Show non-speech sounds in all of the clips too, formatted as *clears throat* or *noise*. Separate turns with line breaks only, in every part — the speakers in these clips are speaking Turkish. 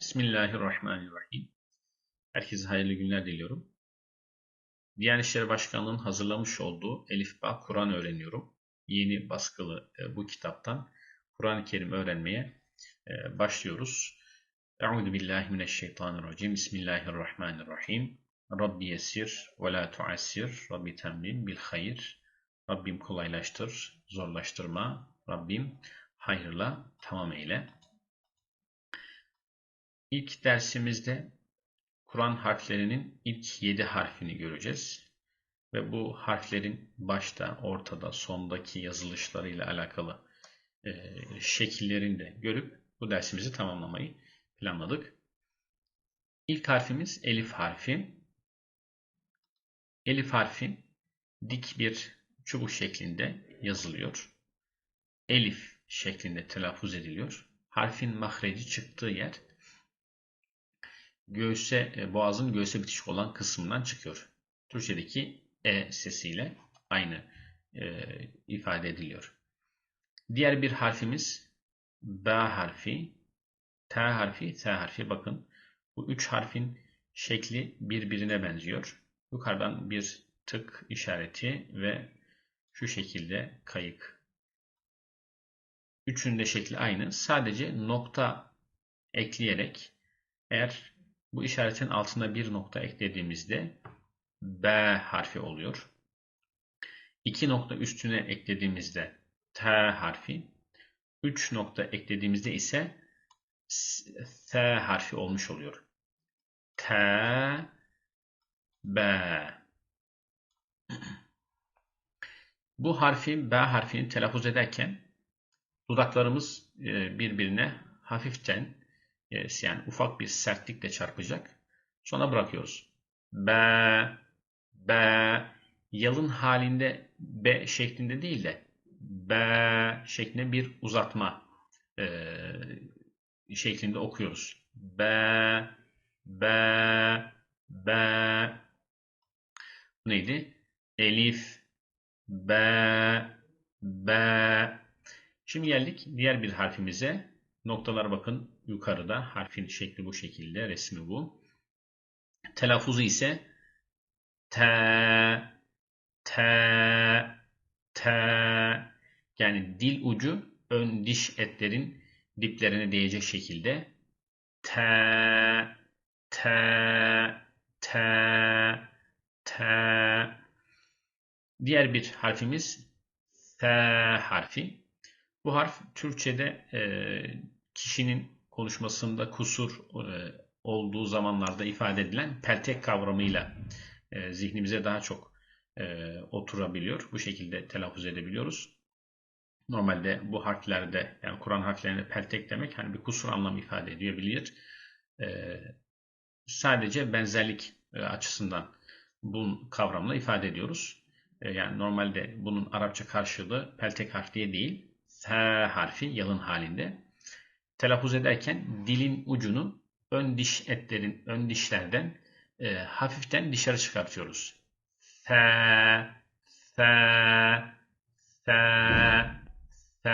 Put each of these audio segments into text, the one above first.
Bismillahirrahmanirrahim. Herkese hayırlı günler diliyorum. Diyanet İşleri Başkanlığı'nın hazırlamış olduğu Elif Ba Kur'an öğreniyorum. Yeni baskılı e, bu kitaptan Kur'an-ı Kerim öğrenmeye e, başlıyoruz. Euzu billahi mineşşeytanirracim. Bismillahirrahmanirrahim. Rabbi yesir ve la tuassir. Rabbi temmim bil hayır. Rabbim kolaylaştır, zorlaştırma. Rabbim hayırla tamam eyle. İlk dersimizde Kur'an harflerinin ilk 7 harfini göreceğiz. Ve bu harflerin başta, ortada, sondaki yazılışlarıyla alakalı e, şekillerini de görüp bu dersimizi tamamlamayı planladık. İlk harfimiz elif harfi. Elif harfi dik bir çubuk şeklinde yazılıyor. Elif şeklinde telaffuz ediliyor. Harfin mahreci çıktığı yer göğse, e, boğazın göğse bitişik olan kısmından çıkıyor. Türkçedeki E sesiyle aynı e, ifade ediliyor. Diğer bir harfimiz B harfi, T harfi, T harfi. Bakın bu üç harfin şekli birbirine benziyor. Yukarıdan bir tık işareti ve şu şekilde kayık. Üçünün de şekli aynı. Sadece nokta ekleyerek eğer bu işaretin altına bir nokta eklediğimizde B harfi oluyor. İki nokta üstüne eklediğimizde T harfi. Üç nokta eklediğimizde ise T harfi olmuş oluyor. T B *clears throat* Bu harfi B harfini telaffuz ederken dudaklarımız e, birbirine hafiften yani ufak bir sertlikle çarpacak. Sonra bırakıyoruz. B, B, yalın halinde B şeklinde değil de B şeklinde bir uzatma e, şeklinde okuyoruz. B, B, B. Bu neydi? Elif, B, B. Şimdi geldik diğer bir harfimize. Noktalar bakın yukarıda. Harfin şekli bu şekilde. Resmi bu. Telaffuzu ise T, T, T. Yani dil ucu ön diş etlerin diplerine değecek şekilde T, T, T, T. Diğer bir harfimiz T harfi. Bu harf Türkçe'de e, kişinin konuşmasında kusur e, olduğu zamanlarda ifade edilen peltek kavramıyla e, zihnimize daha çok e, oturabiliyor. Bu şekilde telaffuz edebiliyoruz. Normalde bu harflerde yani Kur'an harflerinde peltek demek hani bir kusur anlamı ifade edebilir. E, sadece benzerlik e, açısından bu kavramla ifade ediyoruz. Yani normalde bunun Arapça karşılığı peltek harf diye değil, T harfi yalın halinde telaffuz ederken dilin ucunu ön diş etlerin ön dişlerden e, hafiften dışarı çıkartıyoruz. F, F, F, F,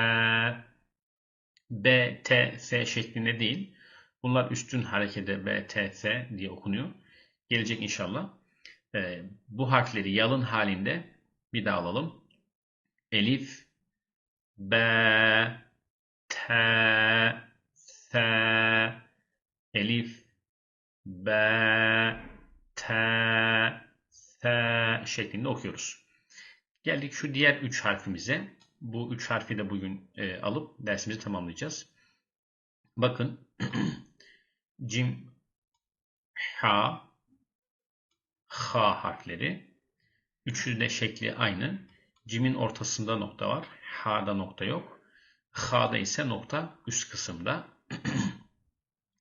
B, T, F şeklinde değil. Bunlar üstün harekete B, T, F diye okunuyor. Gelecek inşallah. E, bu harfleri yalın halinde bir daha alalım. Elif, B, T, F, Elif, B, T, F şeklinde okuyoruz. Geldik şu diğer üç harfimize. Bu üç harfi de bugün e, alıp dersimizi tamamlayacağız. Bakın *clears throat* cim, ha, ha harfleri. Üçü de şekli aynı. Cim'in ortasında nokta var. Ha'da nokta yok. Ha'da ise nokta üst kısımda.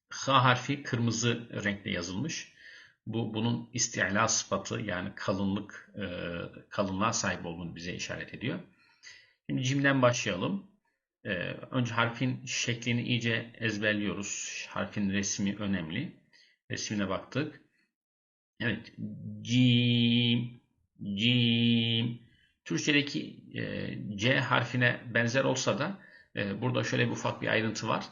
H harfi kırmızı renkle yazılmış. Bu bunun isti'la sıfatı yani kalınlık e, kalınlığa sahip olduğunu bize işaret ediyor. Şimdi cimden başlayalım. E, önce harfin şeklini iyice ezberliyoruz. Harfin resmi önemli. Resmine baktık. Evet. Cim, cim. Türkçedeki e, C harfine benzer olsa da e, burada şöyle bir ufak bir ayrıntı var.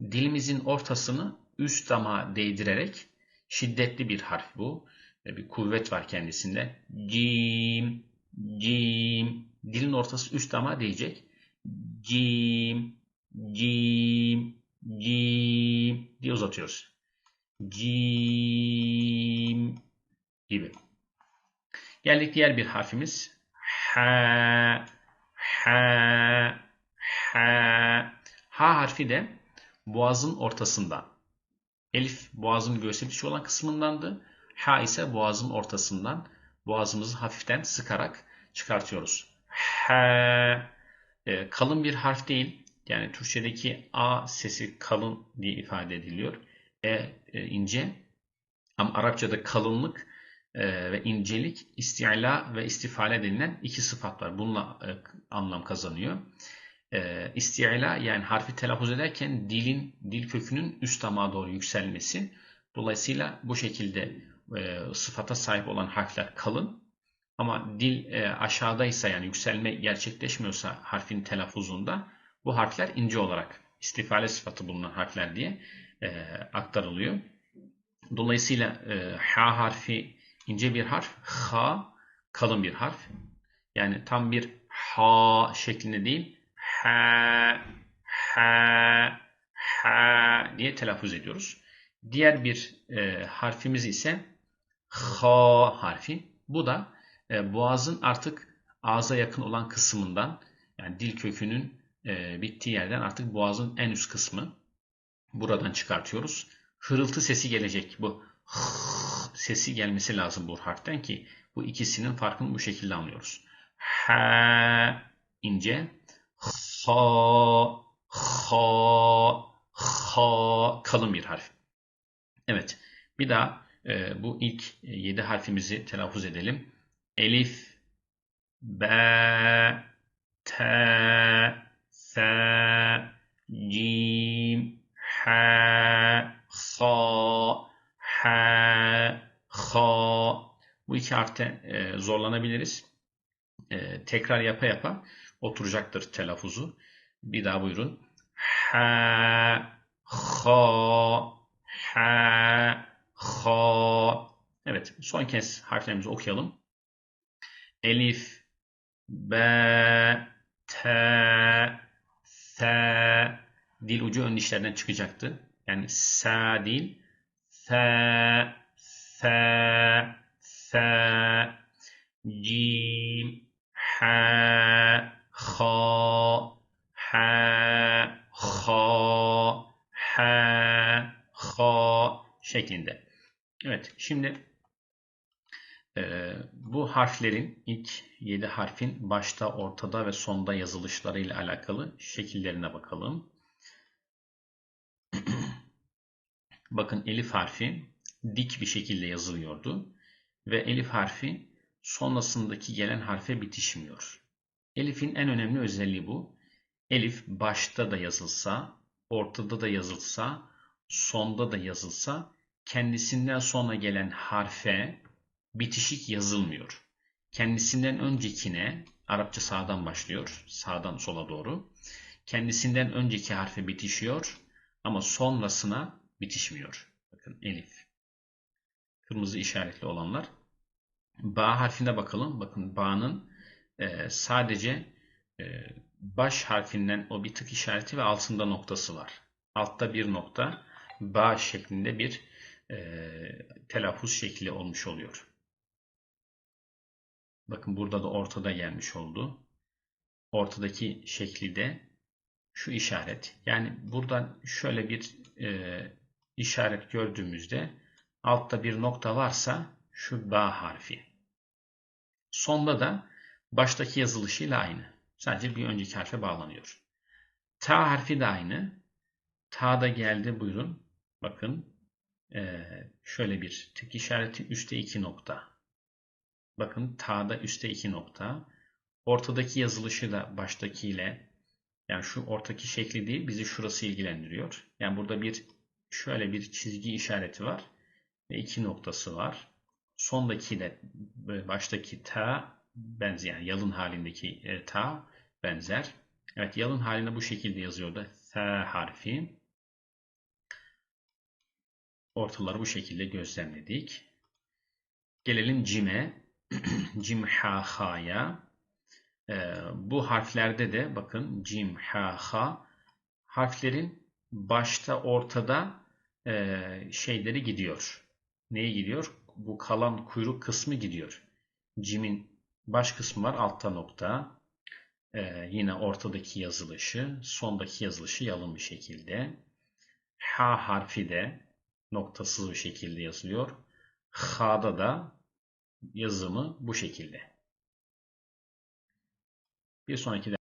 Dilimizin ortasını üst damağa değdirerek şiddetli bir harf bu. Bir kuvvet var kendisinde. Cim, cim. Dilin ortası üst damağa değecek. Cim, cim, cim diye uzatıyoruz. Cim gibi. Geldik diğer bir harfimiz. Ha, ha, ha. Ha harfi de boğazın ortasında. Elif boğazın göğsü bitişi olan kısmındandı. Ha ise boğazın ortasından. Boğazımızı hafiften sıkarak çıkartıyoruz. Ha. E, kalın bir harf değil. Yani Türkçedeki A sesi kalın diye ifade ediliyor. E, e ince. Ama Arapçada kalınlık e, ve incelik isti'la ve istifale denilen iki sıfat var. Bununla e, anlam kazanıyor. E, isti'la yani harfi telaffuz ederken dilin dil kökünün üst damağa doğru yükselmesi. Dolayısıyla bu şekilde e, sıfata sahip olan harfler kalın. Ama dil e, aşağıdaysa yani yükselme gerçekleşmiyorsa harfin telaffuzunda bu harfler ince olarak istifale sıfatı bulunan harfler diye e, aktarılıyor. Dolayısıyla e, ha harfi ince bir harf, ha kalın bir harf. Yani tam bir ha şeklinde değil, ha, ha, ha diye telaffuz ediyoruz. Diğer bir e, harfimiz ise ha harfi. Bu da e, boğazın artık ağza yakın olan kısmından yani dil kökünün e, bittiği yerden artık boğazın en üst kısmı. Buradan çıkartıyoruz. Hırıltı sesi gelecek. Bu sesi gelmesi lazım bu harften ki bu ikisinin farkını bu şekilde anlıyoruz. Ha ince, ha, ha, ha kalın bir harf. Evet. Bir daha e, bu ilk 7 harfimizi telaffuz edelim. Elif, B, T, S, Cim, H, Sa, ha, ha. Bu iki harfte e, zorlanabiliriz. E, tekrar yapa yapa oturacaktır telaffuzu. Bir daha buyurun. Ha, ha, ha, ha. Evet, son kez harflerimizi okuyalım. Elif, be, te, se. Dil ucu ön dişlerden çıkacaktı. Yani sa değil, se, se, se, cim, ha, ha, ha, ha, ha, ha şeklinde. Evet şimdi e, bu harflerin ilk 7 harfin başta, ortada ve sonda yazılışlarıyla alakalı şekillerine bakalım. *clears throat* Bakın elif harfi dik bir şekilde yazılıyordu ve elif harfi sonrasındaki gelen harfe bitişmiyor. Elif'in en önemli özelliği bu. Elif başta da yazılsa, ortada da yazılsa, sonda da yazılsa kendisinden sonra gelen harfe bitişik yazılmıyor. Kendisinden öncekine, Arapça sağdan başlıyor, sağdan sola doğru. Kendisinden önceki harfe bitişiyor ama sonrasına bitişmiyor. Bakın elif. Kırmızı işaretli olanlar. Ba harfine bakalım. Bakın ba'nın e, sadece e, baş harfinden o bir tık işareti ve altında noktası var. Altta bir nokta ba şeklinde bir e, telaffuz şekli olmuş oluyor. Bakın burada da ortada gelmiş oldu. Ortadaki şekli de şu işaret. Yani buradan şöyle bir e, işaret gördüğümüzde altta bir nokta varsa şu ba harfi. Sonda da baştaki yazılışıyla aynı. Sadece bir önceki harfe bağlanıyor. Ta harfi de aynı. Ta da geldi buyurun. Bakın ee, şöyle bir tek işareti üstte iki nokta. Bakın ta'da üstte iki nokta. Ortadaki yazılışı da baştakiyle yani şu ortaki şekli değil bizi şurası ilgilendiriyor. Yani burada bir şöyle bir çizgi işareti var ve iki noktası var. Sondaki de baştaki ta benzer yani yalın halindeki e, ta benzer. Evet yalın halinde bu şekilde yazıyor da T harfi. ortaları bu şekilde gözlemledik. Gelelim cime. *clears throat* Cim ha ha'ya. Ee, bu harflerde de bakın cim ha ha harflerin başta ortada e, şeyleri gidiyor. Neye gidiyor? Bu kalan kuyruk kısmı gidiyor. Cim'in baş kısmı var altta nokta. Ee, yine ortadaki yazılışı, sondaki yazılışı yalın bir şekilde. H harfi de noktasız bir şekilde yazılıyor. H'da da yazımı bu şekilde. Bir sonraki